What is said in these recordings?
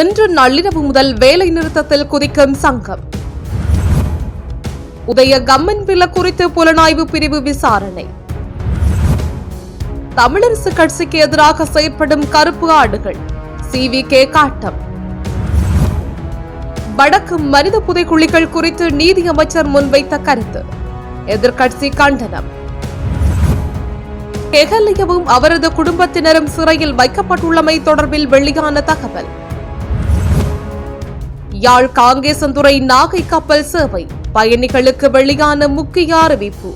இன்று நள்ளிரவு முதல் வேலை நிறுத்தத்தில் குதிக்கும் சங்கம். உதய கம்மன் வில குறித்து புலனாய்வு பிரிவு விசாரணை. தமிழரசு கட்சிக்கு எதிராக செயற்படும் கருப்பு ஆடுகள். சிவி கே காட்டம். வடக்கு மனித புதைக்குழிகள் குறித்து நீதி அமைச்சர் முன்வைத்த கருத்து. எதிர்கட்சி கண்டனம். கெகலியவும் அவரது குடும்பத்தினரும் சிறையில் வைக்கப்பட்டுள்ளமை தொடர்பில் வெளியான தகவல். யாழ் காங்கேசந்துறை நாகை கப்பல் சேவை. பயணிகளுக்கு வெளியான முக்கிய அறிவிப்பு.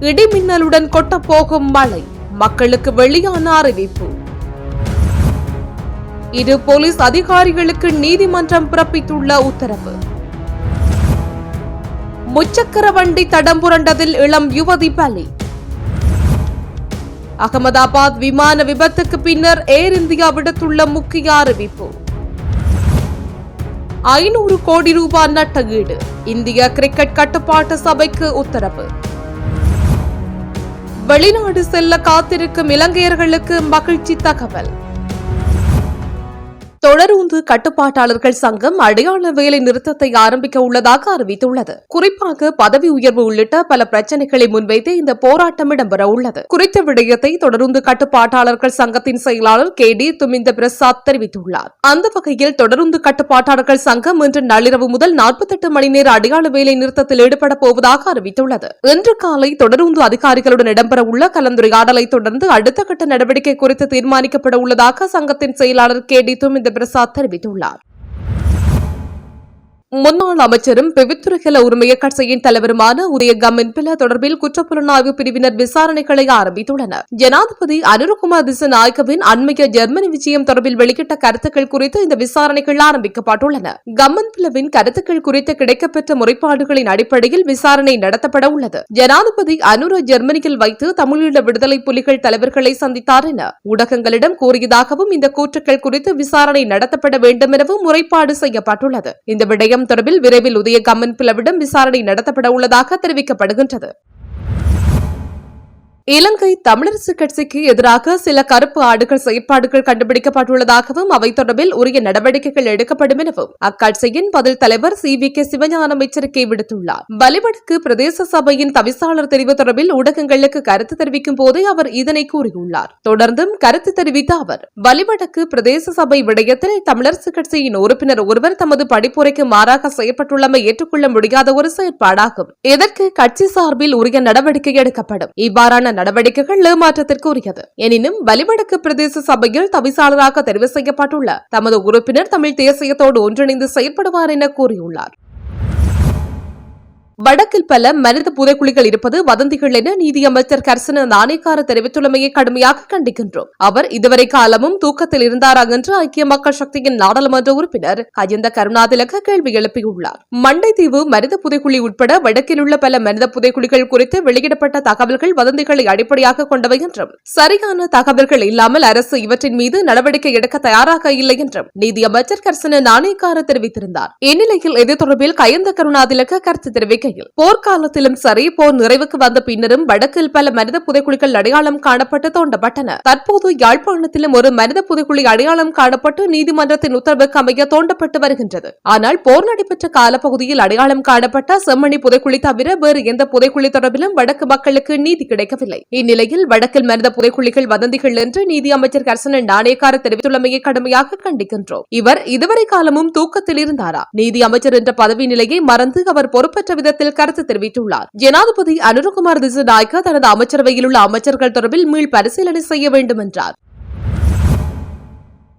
இடிமின்னலுடன் கொட்டப்போகும் மழை. மக்களுக்கு வெளியான அறிவிப்பு. இரு போலீஸ் அதிகாரிகளுக்கு நீதிமன்றம் பிறப்பித்துள்ள உத்தரவு. முச்சக்கர வண்டி தடம் புரண்டதில் இளம் யுவதி பலி. அகமதாபாத் விமான விபத்துக்கு பின்னர் ஏர் இந்தியா விடுத்துள்ள முக்கிய அறிவிப்பு. ஐநூறு கோடி ரூபாய் நட்டகீடு. இந்திய கிரிக்கெட் கட்டுப்பாட்டு சபைக்கு உத்தரவு. வெளிநாடு செல்ல காத்திருக்கும் இலங்கையர்களுக்கு மகிழ்ச்சி தகவல். தொடருந்து கட்டுப்பாட்டாளர்கள் சங்கம் அடையாள வேலை நிறுத்தத்தை ஆரம்பிக்க உள்ளதாக அறிவித்துள்ளது. குறிப்பாக பதவி உயர்வு உள்ளிட்ட பல பிரச்சனைகளை முன்வைத்து இந்த போராட்டம் இடம்பெற உள்ளது. குறித்த விடயத்தை தொடருந்து கட்டுப்பாட்டாளர்கள் சங்கத்தின் செயலாளர் கே டி துமிந்த பிரசாத் தெரிவித்துள்ளார். அந்த வகையில் தொடருந்து கட்டுப்பாட்டாளர்கள் சங்கம் இன்று நள்ளிரவு முதல் நாற்பத்தெட்டு மணி நேர அடையாள வேலை நிறுத்தத்தில் ஈடுபட போவதாக அறிவித்துள்ளது. இன்று காலை தொடருந்து அதிகாரிகளுடன் இடம்பெற உள்ள கலந்துரையாடலை தொடர்ந்து அடுத்த கட்ட நடவடிக்கை குறித்து தீர்மானிக்கப்பட உள்ளதாக சங்கத்தின் செயலாளர் கே டி துமிந்த பிரசாத் தெரிவித்துள்ளார். முன்னாள் அமைச்சரும் பெவித்துறைகள உரிமைய கட்சியின் தலைவருமான உதய கம்மின்பில தொடர்பில் குற்றப்புலனாய்வு பிரிவினர் விசாரணைகளை ஆரம்பித்துள்ளனர். ஜனாதிபதி அனுரகுமார் திசநாயக்கவின் அண்மைய ஜெர்மனி விஜயம் தொடர்பில் வெளியிட்ட கருத்துக்கள் குறித்து இந்த விசாரணைகள் ஆரம்பிக்கப்பட்டுள்ளன. கம்மன் பிளவின் கருத்துக்கள் குறித்து கிடைக்கப்பெற்ற முறைப்பாடுகளின் அடிப்படையில் விசாரணை நடத்தப்பட உள்ளது. ஜனாதிபதி அனுர ஜெர்மனியில் வைத்து தமிழீழ விடுதலை புலிகள் தலைவர்களை சந்தித்தார் என ஊடகங்களிடம் கூறியதாகவும் இந்த கூற்றுக்கள் குறித்து விசாரணை நடத்தப்பட வேண்டும் எனவும் முறைப்பாடு செய்யப்பட்டுள்ளது. இந்த விடயம் தொடர்பில் விரைவில் உதய கம்மன் பிளவிடம் விசாரணை நடத்தப்பட உள்ளதாக தெரிவிக்கப்படுகின்றது. இலங்கை தமிழரசு கட்சிக்கு எதிராக சில கருப்பு ஆடுகள் செயற்பாடுகள் கண்டுபிடிக்கப்பட்டுள்ளதாகவும் அவை தொடர்பில் உரிய நடவடிக்கைகள் எடுக்கப்படும் எனவும் அக்கட்சியின் பதில் தலைவர் சி. வி. கே. சிவஞானம் எச்சரிக்கை விடுத்துள்ளார். வலிவடக்கு பிரதேச சபையின் தவிசாளர் தெரிவு தொடர்பில் ஊடகங்களுக்கு கருத்து தெரிவிக்கும் போதே அவர் இதனை கூறியுள்ளார். தொடர்ந்தும் கருத்து தெரிவித்த அவர் வலிவடக்கு பிரதேச சபை விடயத்தில் தமிழரசு கட்சியின் உறுப்பினர் ஒருவர் தமது படிப்புரைக்கு மாறாக செயற்பட்டுள்ளமை ஏற்றுக்கொள்ள முடியாத ஒரு செயற்பாடாகும். இதற்கு கட்சி சார்பில் உரிய நடவடிக்கை எடுக்கப்படும். இவ்வாறான நடவடிக்கைகள் ஏமாற்றத்திற்குரியது. எனினும் வலிவடக்கு பிரதேச சபையில் தவிசாளராக தெரிவு செய்யப்பட்டுள்ள தமது உறுப்பினர் தமிழ் தேசியத்தோடு ஒன்றிணைந்து செயற்படுவார் என கூறியுள்ளார். வடக்கில் பல மனித புதைக்குழிகள் இருப்பது வதந்திகள் என நீதியமைச்சர் கர்சன நாணயக்கார தெரிவித்துள்ளமையை கடுமையாக கண்டிக்கின்றோம். அவர் இதுவரை காலமும் தூக்கத்தில் இருந்தாரா என்று ஐக்கிய மக்கள் சக்தியின் நாடாளுமன்ற உறுப்பினர் அஜந்த கருணாதிலக கேள்வி எழுப்பியுள்ளார். மண்டைத்தீவு மனித புதைக்குழி உட்பட வடக்கில் உள்ள பல மனித புதைக்குழிகள் குறித்து வெளியிடப்பட்ட தகவல்கள் வதந்திகளை அடிப்படையாக கொண்டவை என்றும் சரியான தகவல்கள் இல்லாமல் அரசு இவற்றின் மீது நடவடிக்கை எடுக்க தயாராக இல்லை என்றும் நீதியமைச்சர் கர்சன நாணயக்கார தெரிவித்திருந்தார். இந்நிலையில் இது தொடர்பில் கயந்த கருணாதிலக கருத்து தெரிவிக்க அறிக்கையில் போர்க்காலத்திலும் சரி போர் நிறைவுக்கு வந்த பின்னரும் வடக்கில் பல மனித புதைக்குழிகள் அடையாளம் காணப்பட்டு தோண்டப்பட்டன. தற்போது யாழ்ப்பாணத்திலும் ஒரு மனித புதைக்குழி அடையாளம் காணப்பட்டு நீதிமன்றத்தின் உத்தரவுக்கு அமைய தோண்டப்பட்டு வருகின்றது. ஆனால் போர் நடைபெற்ற காலப்பகுதியில் அடையாளம் காணப்பட்ட செம்மணி புதைக்குழி தவிர வேறு எந்த புதைக்குழி தொடர்பிலும் வடக்கு மக்களுக்கு நீதி கிடைக்கவில்லை. இந்நிலையில் வடக்கில் மனித புதைக்குழிகள் வதந்திகள் என்று நீதி அமைச்சர் கர்சனன் நாணயக்கார தெரிவித்துள்ளமையை கடுமையாக கண்டிக்கின்றோம். இவர் இதுவரை காலமும் தூக்கத்தில் இருந்தாரா? நீதி அமைச்சர் என்ற பதவி நிலையை மறந்து அவர் பொறுப்பற்ற விதத்தில் விதத்தில் கருத்து தெரிவித்துள்ளார். ஜனாதிபதி அனுரகுமார் திசுநாயக்க தனது அமைச்சரவையில் உள்ள அமைச்சர்கள் தொடர்பில் மீள் பரிசீலனை செய்ய வேண்டும் என்றார்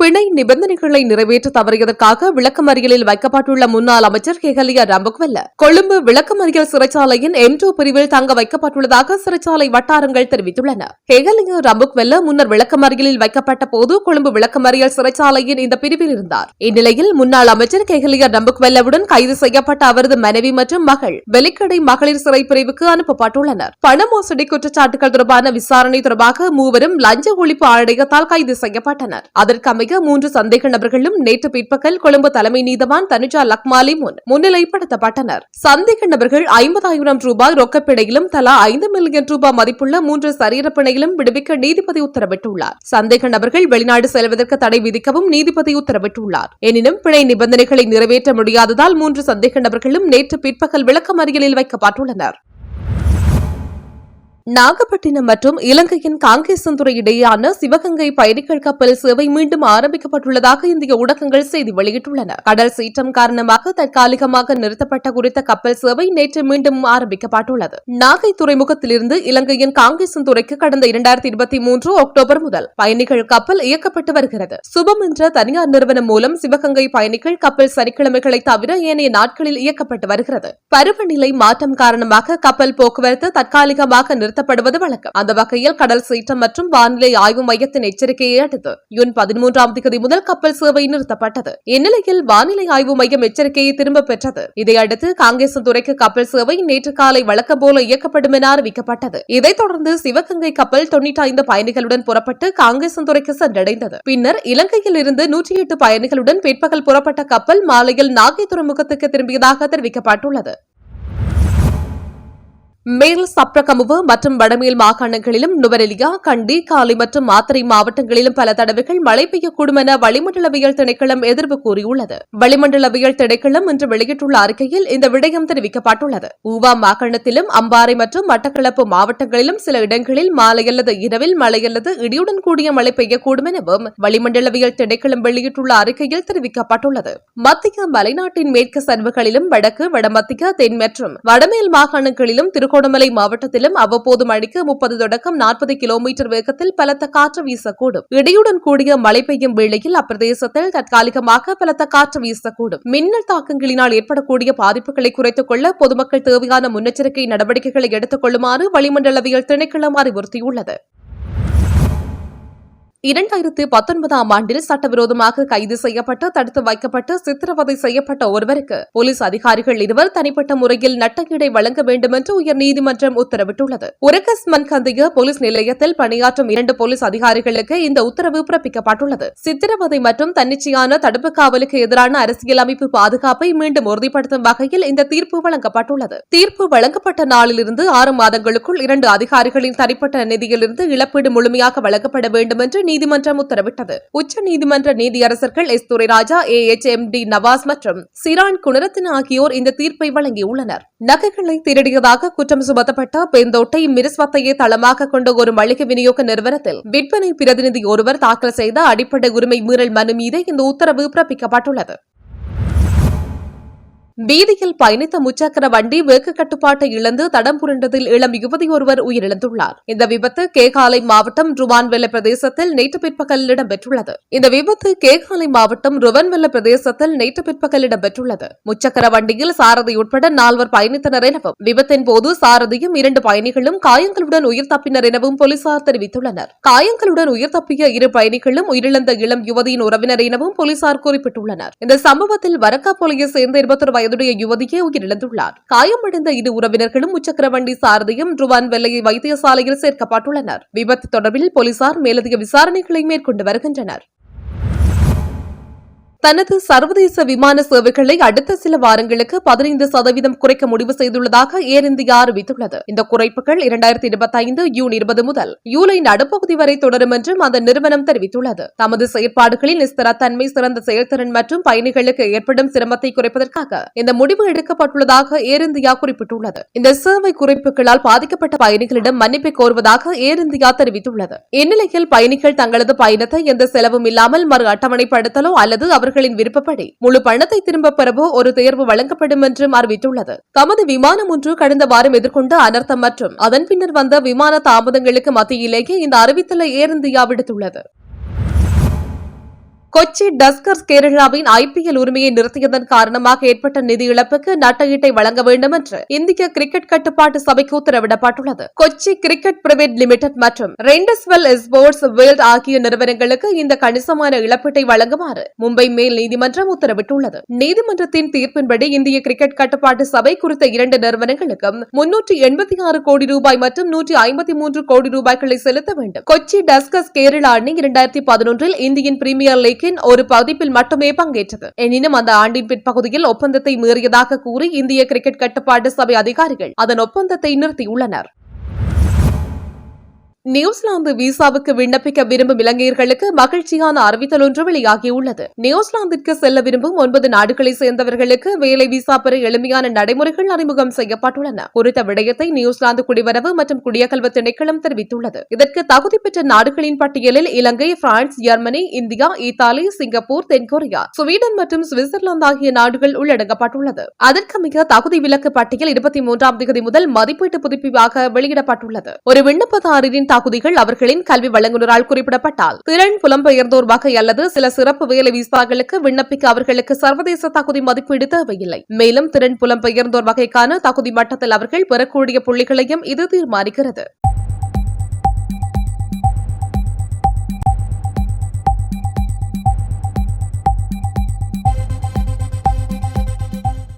பிணை நிபந்தனைகளை நிறைவேற்ற தவறியதற்காக விளக்கமறியலில் வைக்கப்பட்டுள்ள முன்னாள் அமைச்சர் ஹெகலியா ரம்புக்வெல்ல கொழும்பு விளக்கமறியல் சிறைச்சாலையின் எம் டூ பிரிவில் தங்க வைக்கப்பட்டுள்ளதாக சிறைச்சாலை வட்டாரங்கள் தெரிவித்துள்ளன. ஹெகலியா ரம்புக்வெல்ல முன்னர் விளக்கமறியலில் வைக்கப்பட்ட போது கொழும்பு விளக்கமறியல் சிறைச்சாலையின் இந்த பிரிவில் இருந்தார். இந்நிலையில் முன்னாள் அமைச்சர் கெஹலியா ரம்புக்வெல்லவுடன் கைது செய்யப்பட்ட அவரது மனைவி மற்றும் மகள் வெலிக்கடை மகளிர் சிறை பிரிவுக்கு அனுப்பப்பட்டுள்ளனர். பண மோசடி குற்றச்சாட்டுகள் தொடர்பான விசாரணை தொடர்பாக மூவரும் லஞ்ச ஒழிப்பு ஆணையத்தால் கைது செய்யப்பட்டனர். அதற்கமைய மூன்று சந்தேக நபர்களும் நேற்று பிற்பகல் கொழும்பு தலைமை நீதவான் தனுஜா லக்மாலி முன் முன்னிலைப்படுத்தப்பட்டனர். சந்தேக நபர்கள் ஐம்பதாயிரம் ரூபாய் ரொக்கப்பிணையிலும் தலா ஐந்து மில்லியன் ரூபாய் மதிப்புள்ள மூன்று சரீரப்பிணையிலும் விடுவிக்க நீதிபதி உத்தரவிட்டுள்ளார். சந்தேக நபர்கள் வெளிநாடு செல்வதற்கு தடை விதிக்கவும் நீதிபதி உத்தரவிட்டுள்ளார். எனினும் பிணை நிபந்தனைகளை நிறைவேற்ற முடியாததால் மூன்று சந்தேக நபர்களும் நேற்று பிற்பகல் விளக்கமறியலில் வைக்கப்பட்டுள்ளனர். நாகப்பட்டினம் மற்றும் இலங்கையின் காங்கேசந்துறை இடையேயான சிவகங்கை பயணிகள் கப்பல் சேவை மீண்டும் ஆரம்பிக்கப்பட்டுள்ளதாக இந்திய ஊடகங்கள் செய்தி வெளியிட்டுள்ளன. கடல் சீற்றம் காரணமாக தற்காலிகமாக நிறுத்தப்பட்ட குறித்த கப்பல் சேவை நேற்று மீண்டும் ஆரம்பிக்கப்பட்டுள்ளது. நாகை துறைமுகத்திலிருந்து இலங்கையின் காங்கேசந்துறைக்கு கடந்த இரண்டாயிரத்தி இருபத்தி மூன்று அக்டோபர் முதல் பயணிகள் கப்பல் இயக்கப்பட்டு வருகிறது. சுபம் என்ற தனியார் நிறுவனம் மூலம் சிவகங்கை பயணிகள் கப்பல் சனிக்கிழமைகளை தவிர ஏனைய நாட்களில் இயக்கப்பட்டு வருகிறது. பருவநிலை மாற்றம் காரணமாக கப்பல் போக்குவரத்து தற்காலிகமாக நிறுத்த நிறுத்தப்படுவது வழக்கம். அந்த வகையில் கடல் சீற்றம் மற்றும் வானிலை ஆய்வு மையத்தின் எச்சரிக்கையை அடுத்து யூன் பதிமூன்றாம் தேதி முதல் கப்பல் சேவை நிறுத்தப்பட்டது. இந்நிலையில் வானிலை ஆய்வு மையம் எச்சரிக்கையை திரும்ப பெற்றது. இதையடுத்து காங்கேசந்துறைக்கு கப்பல் சேவை நேற்று காலை வழக்கம் போல இயக்கப்படும் என அறிவிக்கப்பட்டது. இதைத் தொடர்ந்து சிவகங்கை கப்பல் தொன்னூற்றி ஐந்து பயணிகளுடன் புறப்பட்டு காங்கேசந்துறைக்கு சென்றடைந்தது. பின்னர் இலங்கையில் இருந்து நூற்றி எட்டு பயணிகளுடன் பிற்பகல் புறப்பட்ட கப்பல் மாலையில் நாகை துறைமுகத்துக்கு திரும்பியதாக தெரிவிக்கப்பட்டுள்ளது. மேல் சப்ரகமுவ மற்றும் வடமேல் மாகாணங்களிலும் நுவரெலியா கண்டி காலி மற்றும் மாத்தறை மாவட்டங்களிலும் பல தடவைகள் மழை பெய்யக்கூடும் என வளிமண்டலவியல் திணைக்களம் எதிர்ப்பு கூறியுள்ளது. வளிமண்டலவியல் திணைக்களம் இன்று வெளியிட்டுள்ள அறிக்கையில் இந்த விடயம் தெரிவிக்கப்பட்டுள்ளது. ஊவா மாகாணத்திலும் அம்பாறை மற்றும் மட்டக்களப்பு மாவட்டங்களிலும் சில இடங்களில் மாலை அல்லது இரவில் மழை அல்லது இடியுடன் கூடிய மழை பெய்யக்கூடும் எனவும் வளிமண்டலவியல் திணைக்களம் வெளியிட்டுள்ள அறிக்கையில் தெரிவிக்கப்பட்டுள்ளது. மத்திய மலைநாட்டின் மேற்கு சரிவுகளிலும் வடக்கு வடமத்திய தென் மற்றும் வடமேல் மாகாணங்களிலும் திருகோணமலை மாவட்டத்திலும் அவ்வப்போது மணிக்கு முப்பது தொடக்கம் நாற்பது கிலோமீட்டர் வேகத்தில் பலத்த காற்று வீசக்கூடும். இடியுடன் கூடிய மழை பெய்யும் வேளையில் அப்பிரதேசத்தில் தற்காலிகமாக பலத்த காற்று வீசக்கூடும். மின்னல் தாக்கங்களினால் ஏற்படக்கூடிய பாதிப்புகளை குறைத்துக் கொள்ள பொதுமக்கள் தேவையான முன்னெச்சரிக்கை நடவடிக்கைகளை எடுத்துக் கொள்ளுமாறு வளிமண்டலவியல் திணைக்களம் அறிவுறுத்தியுள்ளது. இரண்டாயிரத்து பத்தொன்பதாம் ஆண்டில் சட்டவிரோதமாக கைது செய்யப்பட்டு தடுத்து வைக்கப்பட்டு சித்திரவதை செய்யப்பட்ட ஒருவருக்கு போலீஸ் அதிகாரிகள் இருவர் தனிப்பட்ட முறையில் நட்டக்கீடை வழங்க வேண்டும் என்று உயர்நீதிமன்றம் உத்தரவிட்டுள்ளது. உரகஸ் மன்கந்திய போலீஸ் நிலையத்தில் பணியாற்றும் இரண்டு போலீஸ் அதிகாரிகளுக்கு இந்த உத்தரவு பிறப்பிக்கப்பட்டுள்ளது. சித்திரவதை மற்றும் தன்னிச்சையான தடுப்பு காவலுக்கு எதிரான அரசியல் அமைப்பு பாதுகாப்பை மீண்டும் உறுதிப்படுத்தும் வகையில் இந்த தீர்ப்பு வழங்கப்பட்டுள்ளது. தீர்ப்பு வழங்கப்பட்ட நாளிலிருந்து ஆறு மாதங்களுக்குள் இரண்டு அதிகாரிகளின் தனிப்பட்ட நிதியிலிருந்து இழப்பீடு முழுமையாக வழங்கப்பட வேண்டும் என்று நீதிமன்றம் உத்தரவிட்டது. உச்ச நீதிமன்ற நீதியரசர்கள் S. Thurairaja A. H. M. D. Nawaz மற்றும் சிரான் குணரத்ன ஆகியோர் இந்த தீர்ப்பை வழங்கியுள்ளனர். நகைகளை திருடியதாக குற்றம் சுமத்தப்பட்ட பெந்தோட்டை மிருஸ்வத்தையை தளமாக கொண்ட ஒரு மளிகை விநியோக நிறுவனத்தில் விற்பனை பிரதிநிதி ஒருவர் தாக்கல் செய்த அடிப்படை உரிமை மீறல் மனு மீது இந்த உத்தரவு பிறப்பிக்கப்பட்டுள்ளது. வீதியில் பயணித்த முச்சக்கர வண்டி வேக கட்டுப்பாட்டை இழந்து தடம் புரண்டதில் இளம் யுவதி ஒருவர் உயிரிழந்துள்ளார். இந்த விபத்து கேகாலை மாவட்டம் ருவான்வெல்ல பிரதேசத்தில் நேற்று பிற்பகல் இடம்பெற்றுள்ளது. இந்த விபத்து கேகாலை மாவட்டம் ருவன்வெல்ல பிரதேசத்தில் நேற்று பிற்பகல் இடம்பெற்றுள்ளது. முச்சக்கர வண்டியில் சாரதி உட்பட நால்வர் பயணித்தனர் எனவும் விபத்தின் போது சாரதியும் இரண்டு பயணிகளும் காயங்களுடன் உயிர் தப்பினர் எனவும் போலீசார் தெரிவித்துள்ளனர். காயங்களுடன் உயிர் தப்பிய இரு பயணிகளும் உயிரிழந்த இளம் யுவதியின் உறவினர் எனவும் போலீசார் குறிப்பிட்டுள்ளனர். இந்த சம்பவத்தில் வரக்காப்போலியை சேர்ந்த இருபத்தொரு வயதுடைய யுவதியே உயிரிழந்துள்ளார். காயமடைந்த இரு உறவினர்களும் முச்சக்கர வண்டி சாரதியும் ருவான் வெள்ளையை வைத்தியசாலையில் சேர்க்கப்பட்டுள்ளனர். விபத்து தொடர்பில் போலீசார் மேலதிக விசாரணைகளை மேற்கொண்டு வருகின்றனர். தனது சர்வதேச விமான சேவைகளை அடுத்த சில வாரங்களுக்கு பதினைந்து சதவீதம் குறைக்க முடிவு செய்துள்ளதாக ஏர் இந்தியா அறிவித்துள்ளது. இந்த குறைப்புகள் இரண்டாயிரத்தி இருபத்தி ஐந்து ஜூன் இருபது முதல் ஜூலை நடுப்பகுதி வரை தொடரும் என்றும் அந்த நிறுவனம் தெரிவித்துள்ளது. தமது செயற்பாடுகளில் நிஸ்திரத்தன்மை சிறந்த செயல்திறன் மற்றும் பயணிகளுக்கு ஏற்படும் சிரமத்தை குறைப்பதற்காக இந்த முடிவு எடுக்கப்பட்டுள்ளதாக ஏர் இந்தியா குறிப்பிட்டுள்ளது. இந்த சேவை குறைப்புகளால் பாதிக்கப்பட்ட பயணிகளிடம் மன்னிப்பை கோருவதாக ஏர் இந்தியா தெரிவித்துள்ளது. இந்நிலையில் பயணிகள் தங்களது பயணத்தை எந்த செலவும் இல்லாமல் மறு அட்டவணைப்படுத்தலோ அல்லது அவர்கள் அவர்களின் விருப்பப்படி முழு பணத்தை திரும்பப் பெறவோ ஒரு தேர்வு வழங்கப்படும் என்றும் அறிவித்துள்ளது. தமது விமானம் ஒன்று கடந்த வாரம் எதிர்கொண்ட அனர்த்தம் மற்றும் அதன் பின்னர் வந்த விமான தாமதங்களுக்கு மத்தியிலேயே இந்த அறிவித்தலை ஏர் இந்தியா விடுத்துள்ளது. கொச்சி டஸ்கர்ஸ் கேரளாவின் ஐபிஎல் உரிமையை நிறுத்தியதன் காரணமாக ஏற்பட்ட நிதி இழப்புக்கு நட்டஈட்டை வழங்க வேண்டும் என்று இந்திய கிரிக்கெட் கட்டுப்பாட்டு சபைக்கு உத்தரவிடப்பட்டுள்ளது. கொச்சி கிரிக்கெட் பிரைவேட் லிமிடெட் மற்றும் ரெண்டஸ்வெல் ஸ்போர்ட்ஸ் வேர்ல்ட் ஆகிய நிறுவனங்களுக்கு இந்த கணிசமான இழப்பீட்டை வழங்குமாறு மும்பை மேல் நீதிமன்றம் உத்தரவிட்டுள்ளது. நீதிமன்றத்தின் தீர்ப்பின்படி இந்திய கிரிக்கெட் கட்டுப்பாட்டு சபை குறித்த இரண்டு நிறுவனங்களுக்கும் முன்னூற்றி எண்பத்தி ஆறு கோடி ரூபாய் மற்றும் நூற்றி ஐம்பத்தி மூன்று கோடி ரூபாய்களை செலுத்த வேண்டும். கொச்சி டஸ்கஸ் கேரளா அணி இரண்டாயிரத்தி பதினொன்றில் இந்தியன் பிரீமியர் லீக் பத்திரிகையின் ஒரு பதிப்பில் மட்டுமே பங்கேற்றது. எனினும் அந்த ஆண்டின் பிற்பகுதியில் ஒப்பந்தத்தை மீறியதாக கூறி இந்திய கிரிக்கெட் கட்டுப்பாட்டு சபை அதிகாரிகள் அதன் ஒப்பந்தத்தை நிறுத்தியுள்ளனர். நியூசிலாந்து விசாவுக்கு விண்ணப்பிக்க விரும்பும் இலங்கையர்களுக்கு மகிழ்ச்சியான அறிவித்தல் ஒன்று வெளியாகியுள்ளது. நியூசிலாந்திற்கு செல்ல விரும்பும் ஒன்பது நாடுகளை சேர்ந்தவர்களுக்கு வேலை விசா பெற எளிமையான நடைமுறைகள் அறிமுகம் செய்யப்பட்டுள்ளன. குறித்த விடயத்தை நியூசிலாந்து குடிவரவு மற்றும் குடியகல்வு திணைக்களம் தெரிவித்துள்ளது. இதற்கு தகுதி பெற்ற நாடுகளின் பட்டியலில் Ilangai France Germany India Italy Singapore தென்கொரியா ஸ்வீடன் மற்றும் சுவிட்சர்லாந்து ஆகிய நாடுகள் உள்ளடங்கப்பட்டுள்ளது அதற்கு மிக தகுதி விலக்கு பட்டியல் இருபத்தி மூன்றாம் தேதி முதல் மதிப்பீட்டு புதுப்பிப்பாக வெளியிடப்பட்டுள்ளது. ஒரு விண்ணப்பதாரரின் தகுதிகள் அவர்களின் கல்வி வழங்குநரால் குறிப்பிடப்பட்டால். திறன் புலம்பெயர்ந்தோர் வகை அல்லது சில சிறப்பு வேலை விசாக்களுக்கு விண்ணப்பிக்க அவர்களுக்கு சர்வதேச தகுதி மதிப்பீடு தேவையில்லை. மேலும் திறன் புலம்பெயர்ந்தோர் வகைக்கான தகுதி மட்டத்தில் அவர்கள் பெறக்கூடிய புள்ளிகளையும் இது தீர்மானிக்கிறது.